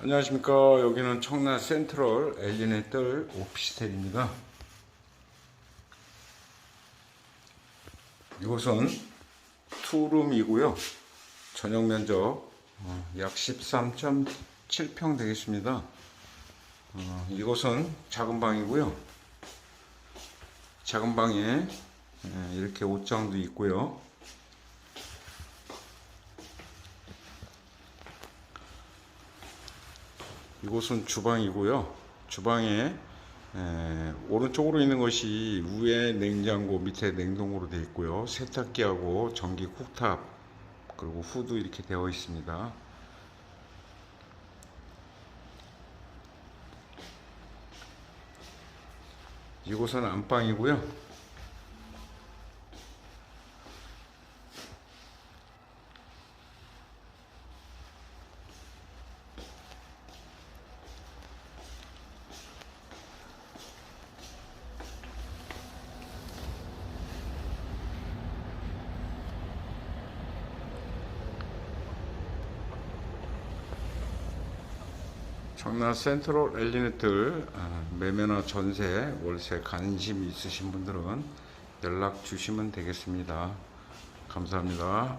안녕하십니까. 여기는 청라 센트럴 엘리네 뜰 오피스텔입니다. 이곳은 투룸이고요. 전용 면적 어, 약 13.7평 되겠습니다. 어, 이곳은 작은 방이고요. 작은 방에 예, 이렇게 옷장도 있고요 이곳은 주방이고요. 주방에 에, 오른쪽으로 있는 것이 위에 냉장고 밑에 냉동고로 되어 있고요. 세탁기하고 전기 쿡탑 그리고 후드 이렇게 되어 있습니다. 이곳은 안방이고요. 청라 센트럴 엘리네틀 아, 매매나 전세 월세 관심 있으신 분들은 연락 주시면 되겠습니다. 감사합니다.